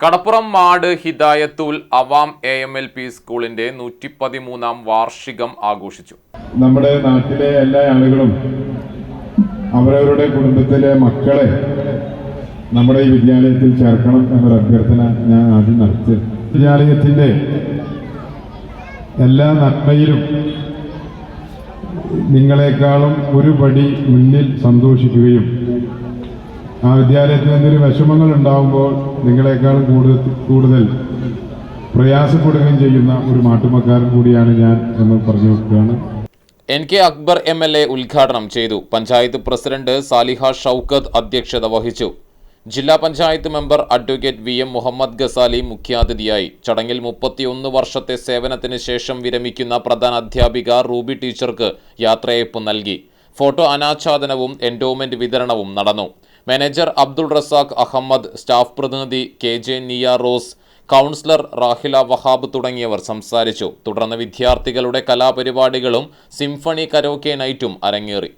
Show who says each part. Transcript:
Speaker 1: കടപ്പുറം മാട് Hidayathul Awam A M L P സ്കൂളിന്റെ നൂറ്റി പതിമൂന്നാം വാർഷികം ആഘോഷിച്ചു.
Speaker 2: നമ്മുടെ നാട്ടിലെ എല്ലാ ആളുകളും അവരവരുടെ കുടുംബത്തിലെ മക്കളെ നമ്മുടെ ഈ വിദ്യാലയത്തിൽ ചേർക്കണം എന്നൊരു അഭ്യർത്ഥന ഞാൻ ആദ്യം നടത്തി. വിദ്യാലയത്തിന്റെ എല്ലാ നന്മയിലും നിങ്ങളെക്കാളും ഒരു പടി മുന്നിൽ സന്തോഷിക്കുകയും ആ വിദ്യാലയത്തിൽ എന്തെങ്കിലും വിഷമങ്ങൾ ഉണ്ടാകുമ്പോൾ നിങ്ങളെക്കാളും കൂടുതൽ കൂടുതൽ പ്രയാസപ്പെടുകയും ചെയ്യുന്ന ഒരു മാട്ടുമക്കാരൻ കൂടിയാണ് ഞാൻ എന്ന് പറഞ്ഞു വെക്കുകയാണ്.
Speaker 1: N K Akbar M L A ഉദ്ഘാടനം ചെയ്തു. പഞ്ചായത്ത് പ്രസിഡന്റ് സാലിഹ ഷൗക്കത്ത് അധ്യക്ഷത വഹിച്ചു. ജില്ലാ panchayat member advocate V M Muhammad Gazali മുഖ്യാതിഥിയായി. ചടങ്ങിൽ മുപ്പത്തിയൊന്ന് വർഷത്തെ സേവനത്തിന് ശേഷം വിരമിക്കുന്ന പ്രധാന അധ്യാപിക റൂബി ടീച്ചർക്ക് യാത്രയയപ്പ് നൽകി. ഫോട്ടോ അനാച്ഛാദനവും എൻഡോമെന്റ് വിതരണവും നടന്നു. മാനേജർ അബ്ദുൾ റസാഖ് അഹമ്മദ് സ്റ്റാഫ് പ്രതിനിധി K J Niya Rose councillor Rahila Wahab തുടങ്ങിയവർ സംസാരിച്ചു. തുടർന്ന് വിദ്യാർത്ഥികളുടെ കലാപരിപാടികളും സിംഫണി കരോക്കെ നൈറ്റും അരങ്ങേറി.